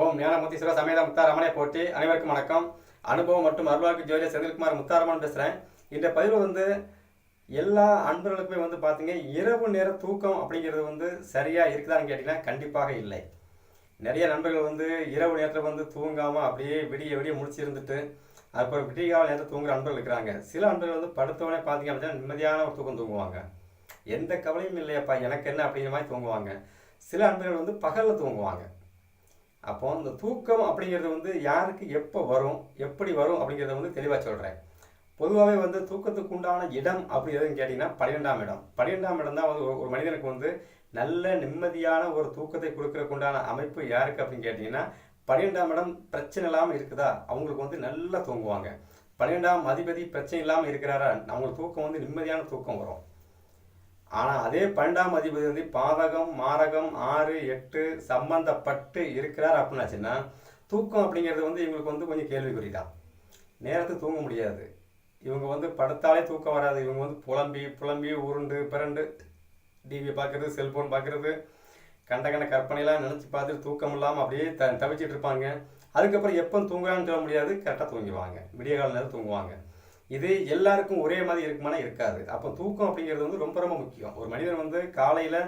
ஓம் ஞானமுத்தீஸ்வர சமேத முத்தாரமனை போட்டி அனைவருக்கும் வணக்கம். அனுபவம் மற்றும் அருள்வாக்கு ஜோதியர் செந்தில்குமார் முத்தாரமன் பேசுகிறேன் இந்த பதிவு வந்து எல்லா அன்பர்களுக்குமே வந்து பார்த்தீங்க இரவு நேர தூக்கம் அப்படிங்கிறது வந்து சரியாக இருக்குதான்னு கேட்டிங்கன்னா கண்டிப்பாக இல்லை. நிறைய நண்பர்கள் வந்து இரவு நேரத்தில் வந்து தூங்காமல் அப்படியே விடிய விடிய முடிச்சு இருந்துட்டு அப்புறம் விடியகால நேரத்தில் தூங்குற அன்பர்கள் இருக்கிறாங்க. சில அன்பர்கள் வந்து படுத்தவொடனே பார்த்தீங்க அப்படின்னா நிம்மதியான ஒரு தூக்கம் தூங்குவாங்க. எந்த கவலையும் இல்லையப்பா எனக்கு என்ன அப்படிங்கிற மாதிரி தூங்குவாங்க. சில அன்பர்கள் வந்து பகலில் தூங்குவாங்க. அப்போ இந்த தூக்கம் அப்படிங்கிறது வந்து யாருக்கு எப்போ வரும் எப்படி வரும் அப்படிங்கிறத வந்து தெளிவாக சொல்கிறேன் பொதுவாகவே வந்து தூக்கத்துக்கு உண்டான இடம் அப்படி எதுன்னு கேட்டிங்கன்னா பன்னிரெண்டாம் இடம். பன்னிரெண்டாம் இடம் தான் வந்து ஒரு- ஒரு மனிதனுக்கு வந்து நல்ல நிம்மதியான ஒரு தூக்கத்தை கொடுக்கறதுக்கு உண்டான அமைப்பு யாருக்கு அப்படின்னு கேட்டிங்கன்னா பன்னிரெண்டாம் இடம் பிரச்சனை இல்லாமல் இருக்குதா? அவங்களுக்கு வந்து நல்லா தூங்குவாங்க. பன்னிரெண்டாம் அதிபதி பிரச்சனை இல்லாமல் இருக்கிறாரா? அவங்களுக்கு தூக்கம் வந்து நிம்மதியான தூக்கம் வரும். ஆனால் அதே பன்னெண்டாம் அதிபதி வந்து பாதகம் மாரகம் ஆறு எட்டு சம்பந்தப்பட்டு இருக்கிறார் அப்படின்னாச்சுன்னா தூக்கம் அப்படிங்கிறது வந்து இவங்களுக்கு வந்து கொஞ்சம் கேள்விக்குறி தான் நேரத்துக்கு தூங்க முடியாது. இவங்க வந்து படுத்தாலே தூக்கம் வராது. இவங்க வந்து புலம்பி புலம்பி உருண்டு பிறண்டு டிவி பார்க்குறது செல்ஃபோன் பார்க்குறது கண்ட கண்ட கற்பனைலாம் நினச்சி பார்த்துட்டு தூக்கம் இல்லாமல் அப்படியே த தவிச்சிட்டு இருப்பாங்க. அதுக்கப்புறம் எப்போ தூங்குறான்னு சொல்ல முடியாது. கரெக்டாக தூங்கிடுவாங்க. விடிய கால நேரம் தூங்குவாங்க. இது எல்லாருக்கும் ஒரே மாதிரி இருக்குமானா இருக்காது. அப்போ தூக்கம் அப்படிங்கிறது வந்து ரொம்ப ரொம்ப முக்கியம். ஒரு மனிதன் வந்து காலையில்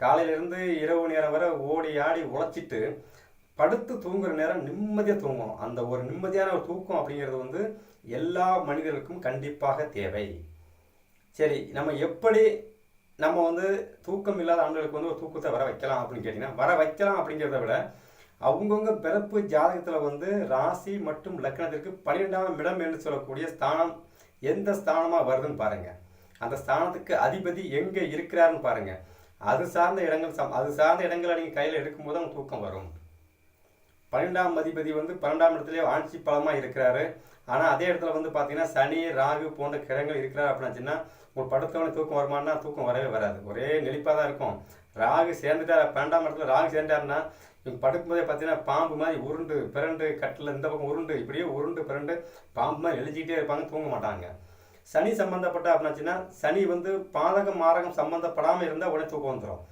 காலையிலேருந்து இரவு நேரம் வரை ஓடி ஆடி உழைச்சிட்டு படுத்து தூங்குற நேரம் நிம்மதியாக தூங்கணும். அந்த ஒரு நிம்மதியான ஒரு தூக்கம் அப்படிங்கிறது வந்து எல்லா மனிதர்களுக்கும் கண்டிப்பாக தேவை. சரி நம்ம எப்படி நம்ம வந்து தூக்கம் இல்லாத ஆண்களுக்கு வந்து ஒரு தூக்கத்தை வர வைக்கலாம் அப்படின்னு கேட்டிங்கன்னா வர வைக்கலாம் அப்படிங்கிறத விட அவங்கவுங்க பிறப்பு ஜாதகத்தில் வந்து ராசி மற்றும் லக்னத்திற்கு பன்னிரெண்டாம் இடம் என்று சொல்லக்கூடிய ஸ்தானம் எந்த ஸ்தானமாக வருதுன்னு பாருங்க. அந்த ஸ்தானத்துக்கு அதிபதி எங்கே இருக்கிறாருன்னு பாருங்க. அது சார்ந்த இடங்கள் சம் அது சார்ந்த இடங்களை நீங்கள் கையில் எடுக்கும்போது அவங்க தூக்கம் வரும். பன்னெண்டாம் அதிபதி வந்து பன்னெண்டாம் இடத்துலயே ஆட்சி பலமாக இருக்கிறாரு. ஆனால் அதே இடத்துல வந்து பார்த்தீங்கன்னா சனி ராகு போன்ற கிரகங்கள் இருக்கிறார் அப்படின்னாச்சுன்னா ஒரு படுத்தவனே தூக்கம் வருமானா தூக்கம் வரவே வராது. ஒரே நெளிப்பாக தான் இருக்கும். ராகு சேர்ந்துட்டார். பன்னெண்டாம் இடத்துல ராகு சேர்ந்தாருன்னா இவங்க படுக்கும்போதே பார்த்தீங்கன்னா பாம்பு மாதிரி உருண்டு பிறண்டு கட்டில் இந்த பக்கம் உருண்டு இப்படியே உருண்டு பிறண்டு பாம்பு மாதிரி எழுதிக்கிட்டே இருப்பாங்க தூங்க மாட்டாங்க. சனி சம்மந்தப்பட்ட அப்படின்னாச்சுன்னா சனி வந்து பாதகம் மாரகம் சம்மந்தப்படாமல் இருந்தால் உடனே தூக்கம் வந்துடும்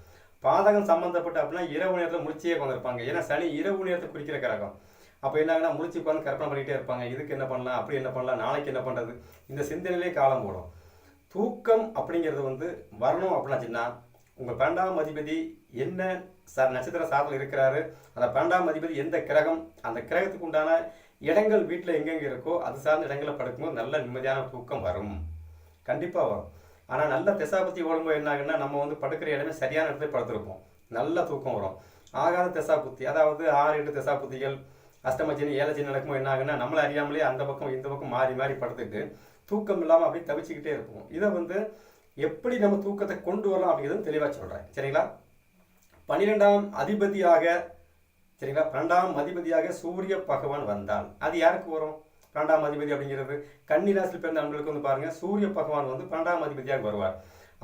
பாதகம் சம்மந்தப்பட்ட அப்படின்னா இரவு நேரத்தில் முடிச்சே உட்காந்துருப்பாங்க ஏன்னா சனி இரவு நேரத்தை குறிக்கிற கிரகம். அப்போ என்னாங்கன்னா முடிச்சு உட்காந்து கற்பனை பண்ணிகிட்டே இருப்பாங்க. இதுக்கு என்ன பண்ணலாம் அப்படி என்ன பண்ணலாம் நாளைக்கு என்ன பண்ணுறது இந்த சிந்தனையிலே காலம் போடும் தூக்கம் அப்படிங்கிறது வந்து வரணும் அப்படின்னாச்சுன்னா உங்கள் பன்னெண்டாம் அதிபதி என்ன சார் நட்சத்திர சார்பில் இருக்கிறாரு. அந்த பன்னெண்டாம் அதிபதி எந்த கிரகம்? அந்த கிரகத்துக்கு உண்டான இடங்கள் வீட்டில் எங்கெங்கே இருக்கோ அது சார்ந்த இடங்களில் படுக்கும்போது நல்ல நிம்மதியான தூக்கம் வரும். கண்டிப்பாக வரும். ஆனால் நல்ல திசாபத்தி ஓடும்போது என்ன ஆகுன்னா நம்ம வந்து படுக்கிற இடமே சரியான இடத்துல படுத்திருப்போம். நல்ல தூக்கம் வரும். ஆகாத திசாபுத்தி அதாவது ஆறு எட்டு திசாபுத்திகள் அஷ்டமச்சினி ஏழச்சினி நடக்கும்போது என்ன ஆகுன்னா நம்மளை அறியாமலே அந்த பக்கம் இந்த பக்கம் மாறி மாறி படுத்துட்டு தூக்கம் இல்லாமல் அப்படியே தவிச்சுக்கிட்டே இருப்போம். இதை வந்து எப்படி நம்ம தூக்கத்தை கொண்டு வரலாம் அப்படிங்கிறது தெளிவாக சொல்கிறேன் சரிங்களா? பன்னிரெண்டாம் அதிபதியாக சரிங்களா? பன்னெண்டாம் அதிபதியாக சூரிய பகவான் வந்தால். அது யாருக்கு வரும்? பன்னெண்டாம் அதிபதி அப்படிங்கிறது கன்னிராசியில் பிறந்த நண்பர்களுக்கு வந்து பாருங்க சூரிய பகவான் வந்து பன்னெண்டாம் அதிபதியாக வருவார்.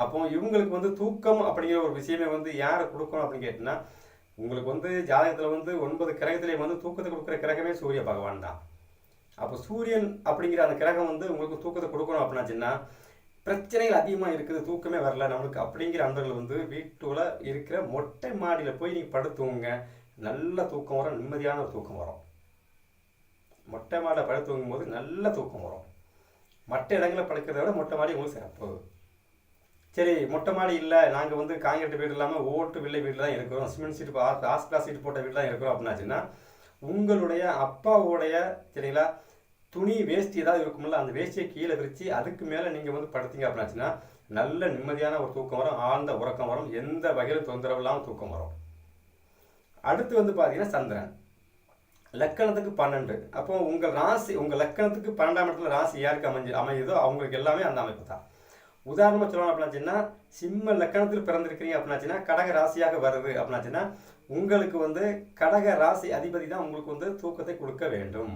அப்போ இவங்களுக்கு வந்து தூக்கம் அப்படிங்கிற ஒரு விஷயமே வந்து யாரை கொடுக்கணும் அப்படின்னு கேட்டிங்கன்னா உங்களுக்கு வந்து ஜாதகத்தில் வந்து ஒன்பது கிரகத்திலே வந்து தூக்கத்தை கொடுக்குற கிரகமே சூரிய பகவான் தான். அப்போ சூரியன் அப்படிங்கிற அந்த கிரகம் வந்து உங்களுக்கு தூக்கத்தை கொடுக்கணும் அப்படின்னாச்சுன்னா பிரச்சனைகள் அதிகமாக இருக்குது தூக்கமே வரல நம்மளுக்கு அப்படிங்கிற அன்பர்கள் வந்து வீட்டுக்குள்ள இருக்கிற மொட்டை மாடியில் போய் நீங்கள் படுத்துவோங்க நல்ல தூக்கம் வரும் நிம்மதியான ஒரு தூக்கம் வரும் மொட்டை மாடியில் படுத்துவங்கும் போது நல்ல தூக்கம் வரும் மற்ற இடங்களில் படுக்கிறத விட மொட்டை மாடி உங்களுக்கு சிறப்பு சரி மொட்டை மாடி இல்லை நாங்கள் வந்து காங்கிரீட் வீடு இல்லாமல் ஓட்டு வில்லை வீடு தான் இருக்கிறோம் சிமெண்ட் சீட் ஹாஸ்பிட்டல் சீட் போட்ட வீடு தான் இருக்கிறோம் அப்படின்னாச்சுன்னா உங்களுடைய அப்பாவுடைய சரிங்களா துணி வேஷ்டி ஏதாவது இருக்கும்ல அந்த வேஷ்டியை கீழே விரித்து அதுக்கு மேலே நீங்கள் வந்து படுத்தீங்க அப்படின்னாச்சுன்னா நல்ல நிம்மதியான ஒரு தூக்கம் வரும் ஆழ்ந்த உறக்கம் வரும் எந்த வகையில் தொந்தரவு இல்லாமல் தூக்கம் வரும். அடுத்து வந்து பார்த்தீங்கன்னா சந்திரன். லக்கணத்துக்கு பன்னெண்டு. அப்போ உங்கள் ராசி உங்கள் லக்கணத்துக்கு பன்னெண்டாம் இடத்துல ராசி யாருக்கு அமைஞ்சு அமையுதோ அவங்களுக்கு எல்லாமே அந்த அமைப்பு தான். உதாரணமாக சொல்லணும் அப்படின்னாச்சுன்னா சிம்ம லக்கணத்தில் பிறந்திருக்கிறீங்க அப்படின்னாச்சுன்னா கடக ராசியாக வருது அப்படின்னாச்சுன்னா உங்களுக்கு வந்து கடக ராசி அதிபதி தான் உங்களுக்கு வந்து தூக்கத்தை கொடுக்க வேண்டும்.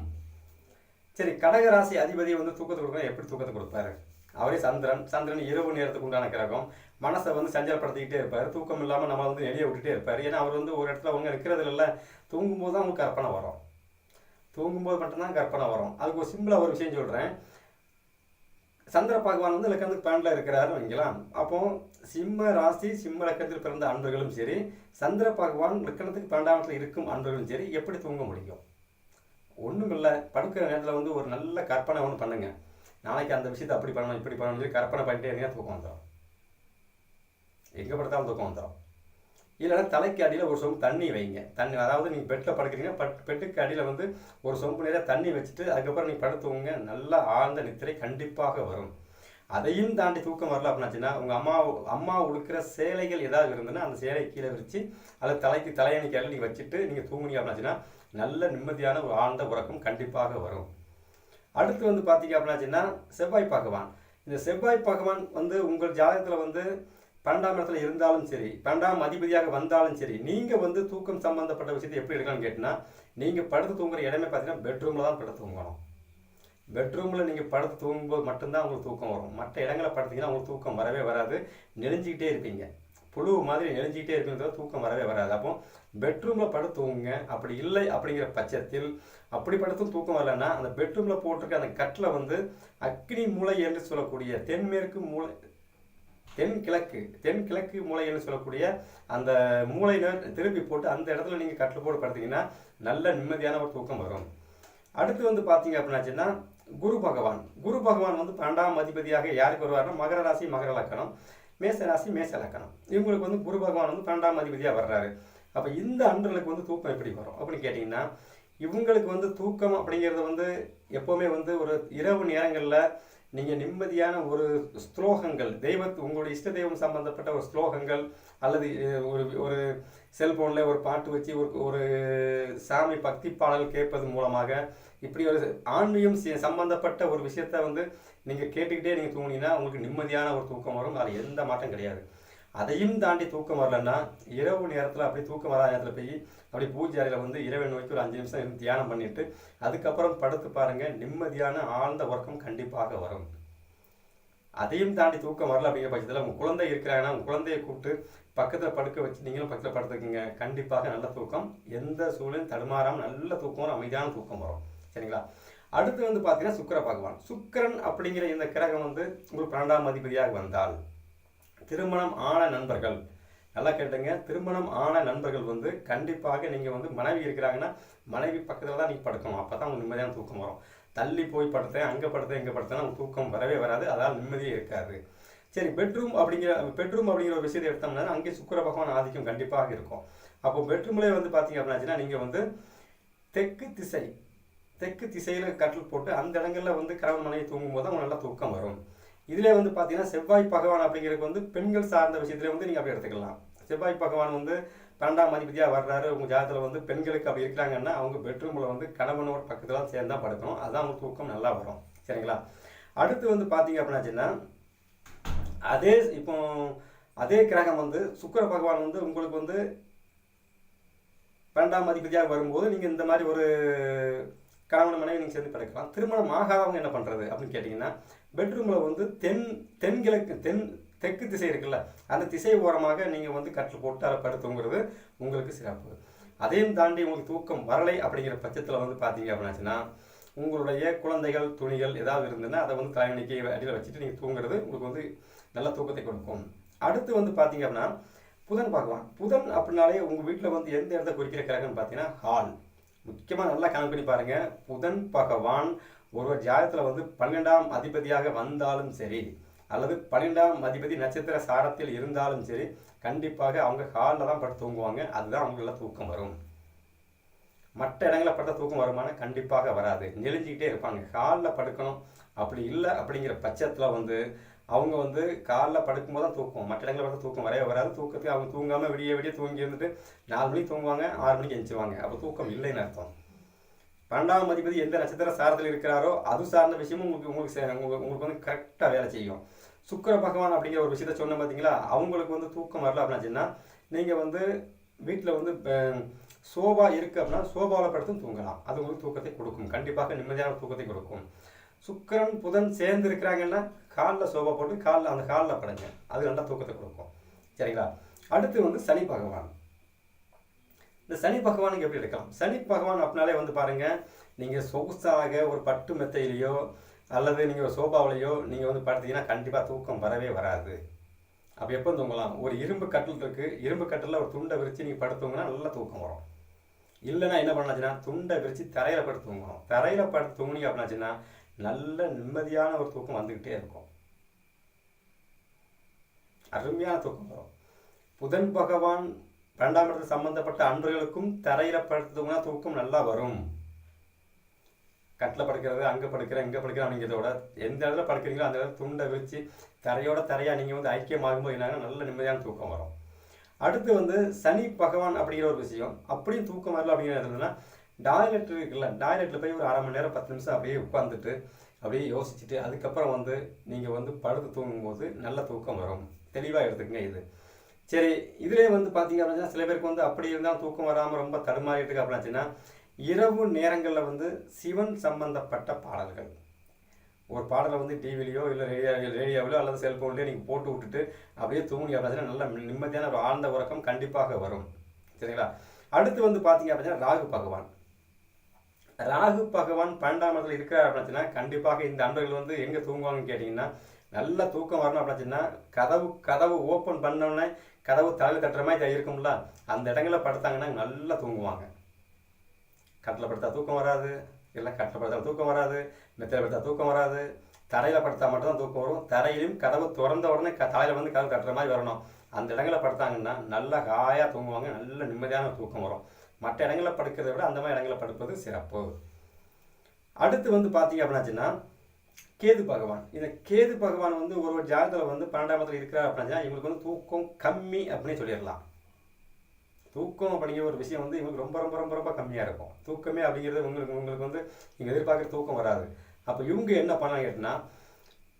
சரி கடகராசி அதிபதி வந்து தூக்கத்தை கொடுக்கணும் எப்படி தூக்கத்தை கொடுப்பாரு? அவரே சந்திரன். சந்திரன் இரவு நேரத்துக்கு உண்டான கிரகம். மனசை வந்து சஞ்சலப்படுத்திக்கிட்டே இருப்பார். தூக்கம் இல்லாமல் நம்ம வந்து நெளிய விட்டுட்டே இருப்பார். ஏன்னா அவர் வந்து ஒரு இடத்துல அவங்க இருக்கிறதுல இல்லை தூங்கும்போது தான் அவங்க கற்பனை வரும். தூங்கும்போது மட்டும்தான் கற்பனை வரும். அதுக்கு ஒரு சிம்பிளாக ஒரு விஷயம் சொல்கிறேன் சந்திர பகவான் வந்து லக்கணத்துக்கு பன்னெண்டில் இருக்கிறாருன்னு வைங்களா அப்போ சிம்ம ராசி சிம்ம லக்கணத்தில் பிறந்த அன்பர்களும் சரி சந்திர பகவான் லக்கணத்துக்கு பன்னெண்டாம் இடத்துல இருக்கும் அன்பர்களும் சரி எப்படி தூங்க முடியும்? ஒன்றும் இல்லை படுக்கிற நேரத்தில் வந்து ஒரு நல்ல கற்பனை ஒன்று பண்ணுங்க. நாளைக்கு அந்த விஷயத்தை அப்படி பண்ணணும் இப்படி பண்ணணும் சொல்லி கற்பனை பண்ணிட்டே இருந்தீங்கன்னா தூக்கம் வந்துடும் எங்கே படுத்தாலும் தூக்கம் வந்துடும் இல்லைன்னா தலைக்கு அடியில் ஒரு சொம்பு தண்ணி வைங்க. தண்ணி அதாவது நீங்கள் பெட்டில் படுக்கிறீங்கன்னா பட் பெட்டுக்கு அடியில் வந்து ஒரு சொம்பு நிறைய தண்ணி வச்சுட்டு அதுக்கப்புறம் நீங்கள் படுத்துவங்க நல்லா ஆழ்ந்த நித்திரை கண்டிப்பாக வரும். அதையும் தாண்டி தூக்கம் வரல அப்படின்னாச்சுன்னா உங்கள் அம்மா அம்மா உடுக்கிற சேலைகள் ஏதாவது இருந்ததுன்னா அந்த சேலை கீழே விரித்து அதை தலைக்கு தலையணைக்கு நீங்கள் வச்சுட்டு நீங்கள் தூங்குனீங்க அப்படின்னாச்சுன்னா நல்ல நிம்மதியான ஒரு ஆழ்ந்த உறக்கம் கண்டிப்பாக வரும். அடுத்து வந்து பார்த்தீங்க அப்படின்னாச்சுன்னா செவ்வாய் பகவான். இந்த செவ்வாய் பகவான் வந்து உங்கள் ஜாதகத்தில் வந்து பன்னெண்டாம் இடத்துல இருந்தாலும் சரி பன்னெண்டாம் அதிபதியாக வந்தாலும் சரி நீங்கள் வந்து தூக்கம் சம்பந்தப்பட்ட விஷயத்தை எப்படி எடுக்கலாம்னு கேட்டிங்கன்னா நீங்கள் படுத்து தூங்குற இடமே பார்த்தீங்கன்னா பெட்ரூமில் தான் படுத்து தூங்கணும். பெட்ரூமில் நீங்கள் படுத்து தூங்கும்போது மட்டும்தான் உங்களுக்கு தூக்கம் வரும். மற்ற இடங்களில் படுத்திங்கன்னா உங்களுக்கு தூக்கம் வரவே வராது. நெளிஞ்சிக்கிட்டே இருப்பீங்க. புழு மாதிரி எழுஞ்சிக்கிட்டே இருக்கிறத தூக்கம் வரவே வராது. அப்போ பெட்ரூமில் படுத்து தூங்குங்க. அப்படி இல்லை அப்படிங்கிற பட்சத்தில் அப்படி படுத்தும் தூக்கம் வரலன்னா அந்த பெட்ரூமில் போட்டிருக்க அந்த கட்டில் வந்து அக்னி மூளை என்று சொல்லக்கூடிய தென்மேற்கு மூளை தென் கிழக்கு தென் கிழக்கு சொல்லக்கூடிய அந்த மூளையில திருப்பி போட்டு அந்த இடத்துல நீங்கள் கட்டில் போட்டு படுத்தீங்கன்னா நல்ல நிம்மதியான ஒரு தூக்கம் வரும். அடுத்து வந்து பார்த்தீங்க அப்படின்னாச்சுன்னா குரு பகவான். குரு பகவான் வந்து பன்னெண்டாம் அதிபதியாக யாருக்கு வருவார்னா மகர ராசி மகர லக்கணம். மேச ராசி மேச லக்கணம். இவங்களுக்கு வந்து குரு பகவான் வந்து பன்னெண்டாம் அதிபதியாக வர்றாரு. அப்போ இந்த அன்றலுக்கு வந்து தூக்கம் எப்படி வரும்? அப்படின்னு கேட்டிங்கன்னா இவங்களுக்கு வந்து தூக்கம் அப்படிங்கிறது வந்து எப்போவுமே வந்து ஒரு இரவு நேரங்களில் நீங்கள் நிம்மதியான ஒரு ஸ்லோகங்கள் தெய்வத்து உங்களுடைய இஷ்ட தெய்வம் சம்பந்தப்பட்ட ஒரு ஸ்லோகங்கள் அல்லது ஒரு ஒரு செல்ஃபோனில் ஒரு பாட்டு வச்சு ஒரு ஒரு சாமி பக்தி பாடல் கேட்பது மூலமாக இப்படி ஒரு ஆன்மீகம் சம்பந்தப்பட்ட ஒரு விஷயத்த வந்து நீங்கள் கேட்டுக்கிட்டே நீங்கள் தூங்கினீங்கன்னா உங்களுக்கு நிம்மதியான ஒரு தூக்கம் வரும். அது எந்த மாற்றம் கிடையாது. அதையும் தாண்டி தூக்கம் வரலன்னா இரவு நேரத்தில் அப்படி தூக்கம் வராத நேரத்தில் போய் அப்படி பூஜை அறையில் வந்து இரவு நோக்கி ஒரு அஞ்சு நிமிஷம் இருந்து தியானம் பண்ணிட்டு அதுக்கப்புறம் படுத்து பாருங்கள் நிம்மதியான ஆழ்ந்த உறக்கம் கண்டிப்பாக வரும். அதையும் தாண்டி தூக்கம் வரல அப்படிங்கிற பட்சத்தில் உங்கள் குழந்தை இருக்கிறாங்கன்னா உங்கள் குழந்தையை கூப்பிட்டு பக்கத்தில் படுக்க வச்சு நீங்களும் பக்கத்தில் படுத்துக்குங்க. கண்டிப்பாக நல்ல தூக்கம். எந்த சூழலும் தடுமாறாமல் நல்ல தூக்கம் வரும் அமைதியான தூக்கம் வரும். சரிங்களா? அடுத்து வந்து பார்த்தீங்கன்னா சுக்கிர பகவான். சுக்கிரன் அப்படிங்கிற இந்த கிரகம் வந்து உங்களுக்கு பன்னெண்டாம் அதிபதியாக வந்தால் திருமணம் ஆன நண்பர்கள். நல்லா கேட்டுங்க. திருமணம் ஆன நண்பர்கள் வந்து கண்டிப்பாக நீங்கள் வந்து மனைவி இருக்கிறாங்கன்னா மனைவி பக்கத்தில் தான் நீங்கள் படுக்கணும். அப்போ தான் உங்களுக்கு நிம்மதியான தூக்கம் வரும். தள்ளி போய் படுத்தேன் அங்கே படுத்தேன் இங்கே படுத்தேன் உங்களுக்கு தூக்கம் வரவே வராது. அதால் நிம்மதியே இருக்காது. சரி பெட்ரூம் அப்படிங்கிற பெட்ரூம் அப்படிங்கிற ஒரு விஷயத்தை எடுத்தோம்னா அங்கே சுக்கர பகவான் ஆதிக்கம் கண்டிப்பாக இருக்கும். அப்போ பெட்ரூம்லேயே வந்து பார்த்தீங்க அப்படின்னாச்சுன்னா நீங்கள் வந்து தெற்கு திசை தெற்கு திசையில் கட்டில் போட்டு அந்த இடங்களில் வந்து கணவன் மனைவி தூங்கும் போது அவங்க நல்லா தூக்கம் வரும். இதிலே வந்து பார்த்தீங்கன்னா செவ்வாய் பகவான் அப்படிங்கிறது வந்து பெண்கள் சார்ந்த விஷயத்துல வந்து நீங்கள் அப்படி எடுத்துக்கலாம். செவ்வாய் பகவான் வந்து பன்னெண்டாம் அதிபதியாக வர்றாரு. உங்கள் ஜாதகத்தில் வந்து பெண்களுக்கு அப்படி இருக்கிறாங்கன்னா அவங்க பெட்ரூமில் வந்து கணவனோட பக்கத்தில் சேர்ந்து தான் படுக்கணும். அதுதான் அவங்க தூக்கம் நல்லா வரும். சரிங்களா? அடுத்து வந்து பார்த்தீங்க அப்படின்னாச்சுன்னா அதே இப்போ அதே கிரகம் வந்து சுக்கர பகவான் வந்து உங்களுக்கு வந்து பன்னெண்டாம் அதிபதியாக வரும்போது நீங்கள் இந்த மாதிரி ஒரு கணவன் மனைவி நீங்கள் சேர்ந்து பிறக்கலாம். திருமணம் ஆகாதவங்க என்ன பண்ணுறது அப்படின்னு கேட்டிங்கன்னா பெட்ரூமில் வந்து தென் தென்கிழக்கு தென் தெற்கு திசை இருக்குல்ல அந்த திசை ஓரமாக நீங்கள் வந்து கட்டில் போட்டு அதை படுத்துங்கிறது உங்களுக்கு சிறப்பு. அதையும் தாண்டி உங்களுக்கு தூக்கம் வரலை அப்படிங்கிற பட்சத்தில் வந்து பார்த்தீங்க அப்படின்னாச்சுன்னா உங்களுடைய குழந்தைகள் துணிகள் ஏதாவது இருந்ததுன்னா அதை வந்து தலைவணிக்கு அடியில் வச்சுட்டு நீங்கள் தூங்குறது உங்களுக்கு வந்து நல்ல தூக்கத்தை கொடுக்கும். அடுத்து வந்து பார்த்தீங்க அப்படின்னா புதன் பார்க்கலாம் புதன் அப்படின்னாலே உங்கள் வீட்டில் வந்து எந்த இடத்த குறிக்கிற கிரகம்னு பார்த்தீங்கன்னா ஹால். முக்கியமாக நல்லா கணக்கு பண்ணி பாருங்க. புதன் பகவான் ஒருவர் ஜாதகத்தில் வந்து பன்னெண்டாம் அதிபதியாக வந்தாலும் சரி அல்லது பன்னெண்டாம் அதிபதி நட்சத்திர சாரத்தில் இருந்தாலும் சரி கண்டிப்பாக அவங்க ஹாலில் தான் படுத்து தூங்குவாங்க. அதுதான் அவங்கள தூக்கம் வரும். மற்ற இடங்களில் படுத்த தூக்கம் வருமானா? கண்டிப்பாக வராது. நெளிஞ்சிக்கிட்டே இருப்பாங்க. காலில் படுக்கணும். அப்படி இல்லை அப்படிங்கிற பட்சத்தில் வந்து அவங்க வந்து காலில் படுக்கும்போது தான் தூக்கம். மற்ற இடங்களில் படுத்த தூக்கம் வரவே வராது. தூக்கத்துக்கு அவங்க தூங்காமல் விடிய விடிய தூங்கி இருந்துட்டு நாலு மணிக்கு தூங்குவாங்க ஆறு மணிக்கு எந்திரிச்சுவாங்க அப்போ தூக்கம் இல்லைன்னு அர்த்தம். பன்னெண்டாம் அதிபதி எந்த நட்சத்திர சாரத்தில் இருக்கிறாரோ அது சார்ந்த விஷயமும் உங்களுக்கு உங்களுக்கு உங்களுக்கு வந்து கரெக்டாக வேலை செய்யும். சுக்கிர பகவான் அப்படிங்கிற ஒரு விஷயத்த சொன்ன பார்த்தீங்களா? அவங்களுக்கு வந்து தூக்கம் வரல அப்படின்னாச்சுன்னா நீங்கள் வந்து வீட்டில் வந்து இப்போ சோபா இருக்குது அப்படின்னா சோபாவில் படுத்தும் தூங்கலாம். அது உங்களுக்கு தூக்கத்தை கொடுக்கும். கண்டிப்பாக நிம்மதியான தூக்கத்தை கொடுக்கும். சுக்கிரன் புதன் சேர்ந்து இருக்கிறாங்கன்னா காலில் சோபா போட்டு காலில் அந்த காலில் படுங்க. அது நல்லா தூக்கத்தை கொடுக்கும். சரிங்களா? அடுத்து வந்து சனி பகவான். இந்த சனி பகவானுக்கு எப்படி இருக்கலாம் சனி பகவான் அப்படின்னாலே வந்து பாருங்கள் நீங்கள் சொகுசாக ஒரு பட்டு மெத்தையிலையோ அல்லது நீங்கள் சோபாவிலையோ நீங்கள் வந்து படுத்தீங்கன்னா கண்டிப்பாக தூக்கம் வரவே வராது. அப்போ எப்போ தூங்கலாம்? ஒரு இரும்பு கட்டில் இருக்குது இரும்பு கட்டிலில் ஒரு துண்டை விரித்து நீங்கள் படுத்தூங்கன்னா நல்லா தூக்கம் வரும். இல்லைன்னா என்ன பண்ணாச்சுன்னா துண்டை விரித்து தரையில் படுத்து தூங்கணும். தரையில் படுத்து தூங்குனீங்க அப்படின்னாச்சுன்னா நல்ல நிம்மதியான ஒரு தூக்கம் வந்துக்கிட்டே இருக்கும். அருமையான தூக்கம் வரும். புதன் பகவான் பன்னெண்டாம் இடத்துல சம்பந்தப்பட்ட அன்பர்களுக்கும் தரையில் படுத்து தூங்கினா தூக்கம் நல்லா வரும். கட்டில் படுக்கிறது அங்கே படுக்கிறேன் இங்கே படுக்கிறேன் அப்படிங்கிறதோட எந்த இடத்துல படுக்கிறீங்களோ அந்த இடத்துல துண்டை விரித்து தரையோட தரையாக நீங்கள் வந்து ஐக்கியமாகும்போது என்னன்னா நல்ல நிம்மதியான தூக்கம் வரும். அடுத்து வந்து சனி பகவான் அப்படிங்கிற ஒரு விஷயம் அப்படியும் தூக்கம் வரல அப்படிங்கிறதுனா டாய்லெட் இருக்குல்ல டாய்லெட்டில் போய் ஒரு அரை மணி நேரம் பத்து நிமிஷம் அப்படியே உட்காந்துட்டு அப்படியே யோசிச்சுட்டு அதுக்கப்புறம் வந்து நீங்கள் வந்து படுத்து தூங்கும்போது நல்ல தூக்கம் வரும். தெளிவாக எடுத்துக்கங்க இது. சரி இதுலேயே வந்து பார்த்தீங்க அப்படின்னா சில பேருக்கு வந்து அப்படி இருந்தால் தூக்கம் வராமல் ரொம்ப தடுமாறிட்டு இருக்கு அப்படின்னாச்சுன்னா இரவு நேரங்களில் வந்து சிவன் சம்பந்தப்பட்ட பாடல்கள். ஒரு பாடலை வந்து டிவிலையோ இல்லை ரேடியோ ரேடியோவிலோ அல்லது செல்ஃபோன்லேயோ நீங்கள் போட்டு விட்டுட்டு அப்படியே தூங்கி அப்படின்னா நல்ல நிம்மதியான ஒரு ஆழ்ந்த உறக்கம் கண்டிப்பாக வரும். சரிங்களா? அடுத்து வந்து பார்த்தீங்க அப்படின்னா ராகு பகவான். ராகு பகவான் பன்னெண்டாம் இடத்துல இருக்கிறார் அப்படின்னா கண்டிப்பாக இந்த அன்பர்கள் வந்து எங்கே தூங்குவாங்கன்னு கேட்டிங்கன்னா நல்ல தூக்கம் வரணும் அப்படின்னா கதவு கதவு ஓப்பன் பண்ணோன்னே கதவு தலையில் தட்டுற மாதிரி இருக்கும்ல. அந்த இடங்களில் படுத்தாங்கன்னா நல்லா தூங்குவாங்க. கட்டில் படுத்தா தூக்கம் வராது. இல்லை கட்டில் படுத்தா தூக்கம் வராது மெத்தையில் படுத்தா தூக்கம் வராது. தரையில் படுத்தா மட்டும்தான் தூக்கம் வரும். தரையிலும் கதவு திறந்த உடனே க தலையில் வந்து கதவு தட்டுற மாதிரி வரணும். அந்த இடங்களில் படுத்தாங்கன்னா நல்லா ஹாயாக தூங்குவாங்க. நல்ல நிம்மதியான தூக்கம் வரும். மற்ற இடங்களில் படுக்கிறத விட அந்த மாதிரி இடங்களில் படுப்பது சிறப்பு. அடுத்து வந்து பார்த்தீங்க அப்படின்னாச்சுன்னா கேது பகவான். இந்த கேது பகவான் வந்து ஒரு ஒரு ஜாதகத்தில் வந்து பன்னெண்டாம் இடத்துல இருக்கிறார் அப்படின்னா இவங்களுக்கு வந்து தூக்கம் கம்மி அப்படின்னு சொல்லிடலாம். தூக்கம் அப்படிங்கிற ஒரு விஷயம் வந்து இவங்களுக்கு ரொம்ப ரொம்ப ரொம்ப ரொம்ப கம்மியாக இருக்கும். தூக்கமே அப்படிங்கிறது உங்களுக்கு உங்களுக்கு வந்து நீங்கள் எதிர்பார்க்குற தூக்கம் வராது. அப்போ இவங்க என்ன பண்ணலாம் கேட்டினா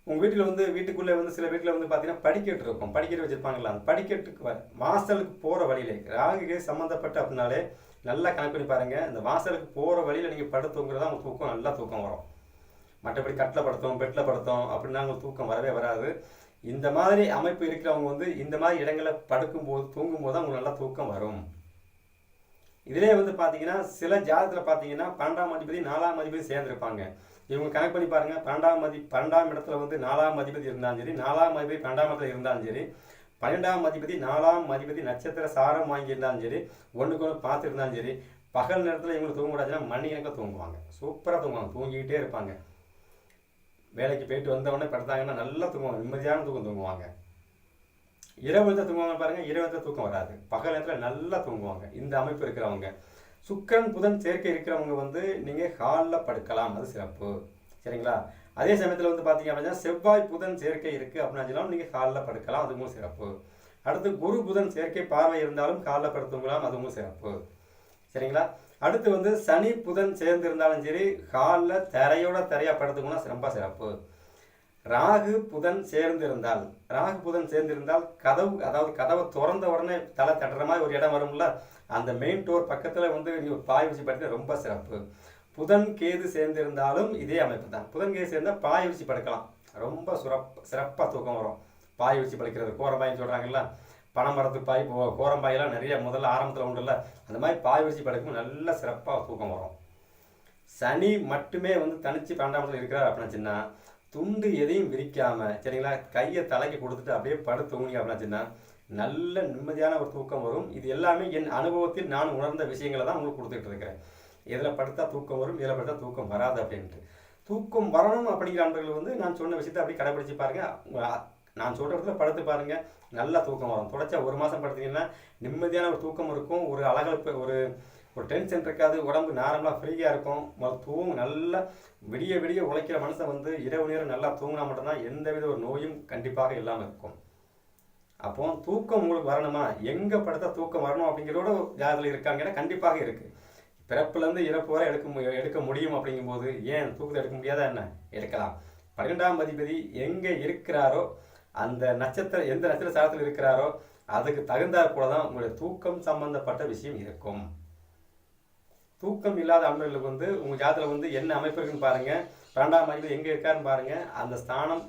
உங்கள் வீட்டில் வந்து வீட்டுக்குள்ளே வந்து சில வீட்டில் வந்து பார்த்தீங்கன்னா படிக்கட்டு இருக்கும். படிக்கட்டு வச்சுருப்பாங்களா அந்த படிக்கட்டுக்கு வாசலுக்கு போகிற வழியிலே ராகுகே சம்மந்தப்பட்ட அப்படின்னாலே நல்லா கணக்கு பண்ணி பாருங்கள் இந்த வாசலுக்கு போகிற வழியில் நீங்கள் படுத்துங்கிறதா உங்கள் தூக்கம் நல்லா தூக்கம் வரும். மற்றபடி கட்டில் படுத்தோம் பெட்டில் படுத்தோம் அப்படின்னா உங்களுக்கு தூக்கம் வரவே வராது. இந்த மாதிரி அமைப்பு இருக்கிறவங்க வந்து இந்த மாதிரி இடங்களில் படுக்கும்போது தூங்கும்போது தான் உங்களுக்கு நல்லா தூக்கம் வரும். இதிலே வந்து பார்த்தீங்கன்னா சில ஜாதகத்தில் பார்த்தீங்கன்னா பன்னெண்டாம் அதிபதி நாலாம் அதிபதி சேர்ந்துருப்பாங்க. இவங்க கணக்கு பண்ணி பாருங்க பன்னெண்டாம் மதி பன்னெண்டாம் இடத்துல வந்து நாலாம் அதிபதி இருந்தாலும் சரி நாலாம் அதிபதி பன்னெண்டாம் இடத்துல இருந்தாலும் சரி பன்னெண்டாம் அதிபதி நாலாம் அதிபதி நட்சத்திர சாரம் வாங்கியிருந்தாலும் சரி ஒன்றுக்கு ஒன்று பார்த்துருந்தாலும் சரி பகல் நேரத்தில் இவங்களுக்கு தூங்க முடியாதுன்னா மணி கணக்கில் தூங்குவாங்க. சூப்பராக தூங்குவாங்க தூங்கிக்கிட்டே இருப்பாங்க. வேலைக்கு போயிட்டு வந்தவொடனே படுத்தாங்கன்னா நல்லா தூங்குவாங்க நிம்மதியான தூக்கம் தூங்குவாங்க. இரவு நேரத்தில் தூங்குவாங்க பாருங்க இரவு நேரத்தில் தூக்கம் வராது. பகல் நேரத்தில் நல்லா தூங்குவாங்க. இந்த அமைப்பு இருக்கிறவங்க. சுக்கரன் புதன் சேர்க்கை இருக்கிறவங்க வந்து நீங்கள் ஹாலில் படுக்கலாம் அது சிறப்பு. சரிங்களா? அதே சமயத்தில் வந்து பார்த்தீங்க அப்படின்னா செவ்வாய் புதன் சேர்க்கை இருக்குது அப்படின்னா நீங்கள் ஹாலில் படுக்கலாம் அதுவும் சிறப்பு. அடுத்து குரு புதன் சேர்க்கை பார்வை இருந்தாலும் ஹாலில் படுத்துங்களாம் அதுவும் சிறப்பு. சரிங்களா? அடுத்து வந்து சனி புதன் சேர்ந்து இருந்தாலும் சரி ஹாலில் தரையோட தரையா படுத்துக்கணும் ரொம்ப சிறப்பு. ராகு புதன் சேர்ந்திருந்தால் ராகு புதன் சேர்ந்திருந்தால் கதவு அதாவது கதவை திறந்த உடனே தலை தட்டுற மாதிரி ஒரு இடம் வரும்ல அந்த மெயின் டோர் பக்கத்தில் வந்து நீங்கள் பாய் வச்சு படுத்து ரொம்ப சிறப்பு. புதன் கேது சேர்ந்திருந்தாலும் இதே அமைப்பு தான். புதன் கேது சேர்ந்தால் பாய் வச்சு படுக்கலாம். ரொம்ப சிறப்பு சிறப்பாக தூக்கம் வரும். பாய் வச்சு படுக்கிறது கோரமாயின்னு சொல்கிறாங்கல்ல பனைமரத்து பாய் கோரம்பாயெல்லாம் நிறைய முதல்ல ஆரம்பத்தில் உண்டுல்ல. அந்த மாதிரி பாய் வச்சு படுக்கும் நல்ல சிறப்பாக தூக்கம் வரும். சனி மட்டுமே வந்து தனிச்சு பன்னெண்டாம் இருக்கிறார் அப்படின்னாச்சுன்னா துண்டு எதையும் விரிக்காமல் சரிங்களா கையை தலைக்கு கொடுத்துட்டு அப்படியே படுத்து தூங்குங்க அப்படின்னாச்சுன்னா நல்ல நிம்மதியான ஒரு தூக்கம் வரும். இது எல்லாமே என் அனுபவத்தில் நான் உணர்ந்த விஷயங்களை தான் உங்களுக்கு கொடுத்துட்டு இருக்கிறேன். இதில் படுத்தா தூக்கம் வரும் இதில் படுத்தா தூக்கம் வராது அப்படின்ட்டு. தூக்கம் வரணும் அப்படிங்கிற அன்பர்கள் வந்து நான் சொன்ன விஷயத்தை அப்படியே கடைபிடிச்சு பாருங்கள் நான் சொல்கிறதுல படுத்து பாருங்கள் நல்லா தூக்கம் வரும். தொடச்சா ஒரு மாதம் படுத்திங்கன்னா நிம்மதியான ஒரு தூக்கம் இருக்கும். ஒரு அழகழப்பு ஒரு ஒரு டென்ஷன் இருக்காது. உடம்பு நார்மலாக ஃப்ரீயாக இருக்கும். முதல்ல தூங்க நல்லா விடிய விடிய உழைக்கிற மனுஷன் வந்து இரவு நேரம் நல்லா தூங்கினா மட்டும்தான் எந்தவித ஒரு நோயும் கண்டிப்பாக இல்லாமல் இருக்கும். அப்போ தூக்கம் உங்களுக்கு வரணுமா? எங்கே படுத்தா தூக்கம் வரணும் அப்படிங்கிறோட ஜாதகத்தில் இருக்காங்கன்னா கண்டிப்பாக இருக்குது பிறப்புலேருந்து இறப்பு வரை எடுக்க எடுக்க முடியும் அப்படிங்கும்போது ஏன் தூக்கத்தை எடுக்க முடியாதா என்ன? எடுக்கலாம். பன்னிரெண்டாம் அதிபதி எங்கே இருக்கிறாரோ அந்த நட்சத்திரம் எந்த நட்சத்திர சாரத்தில் இருக்கிறாரோ அதுக்கு தகுந்தாற் போல தான் உங்களுடைய தூக்கம் சம்பந்தப்பட்ட விஷயம் இருக்கும். தூக்கம் இல்லாத அன்பர்களுக்கு வந்து உங்கள் ஜாதத்தில் வந்து என்ன அமைப்பு இருக்குன்னு பாருங்கள் பன்னெண்டாம் அதிபதி எங்கே இருக்காருன்னு பாருங்கள் அந்த ஸ்தானம்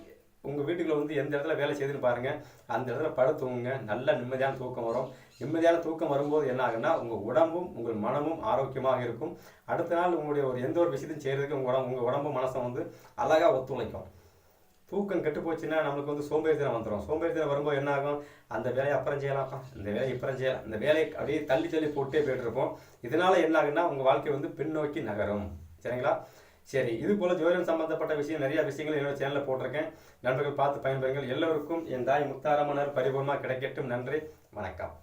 உங்கள் வீட்டுக்குள்ள வந்து எந்த இடத்துல வேலை செய்யுதுன்னு பாருங்கள் அந்த இடத்துல படுத்துவங்க நல்ல நிம்மதியான தூக்கம் வரும். நிம்மதியான தூக்கம் வரும்போது என்ன ஆகுன்னா உங்கள் உடம்பும் உங்கள் மனமும் ஆரோக்கியமாக இருக்கும். அடுத்த நாள் உங்களுடைய ஒரு எந்த ஒரு விஷயத்தையும் செய்கிறதுக்கு உங்கள் உடம்பு உங்கள் உடம்பு மனசை வந்து அழகாக ஒத்துழைக்கும். தூக்கம் கெட்டு போச்சுன்னா நம்மளுக்கு வந்து சோம்பேறித்தனம் வந்துடும் சோம்பேறித்தனம் வரும்போது என்ன ஆகும்? அந்த வேலையை அப்புறம் செய்யலாம்ப்பா இந்த வேலையை அப்புறம் செய்யலாம். இந்த வேலையை அப்படியே தள்ளி தள்ளி போட்டே போயிட்டு இருப்போம் இதனால என்ன ஆகுன்னா உங்கள் வாழ்க்கை வந்து பின்னோக்கி நகரும். சரிங்களா? சரி இது போல ஜோதிடம் சம்பந்தப்பட்ட விஷயம் நிறைய விஷயங்கள் என்னோட சேனலில் போட்டிருக்கேன். நண்பர்கள் பார்த்து பயன்பெறுங்கள். எல்லோருக்கும் என் தாய் முத்தாரமனர் பரிபூர்ணமாக கிடைக்கட்டும். நன்றி. வணக்கம்.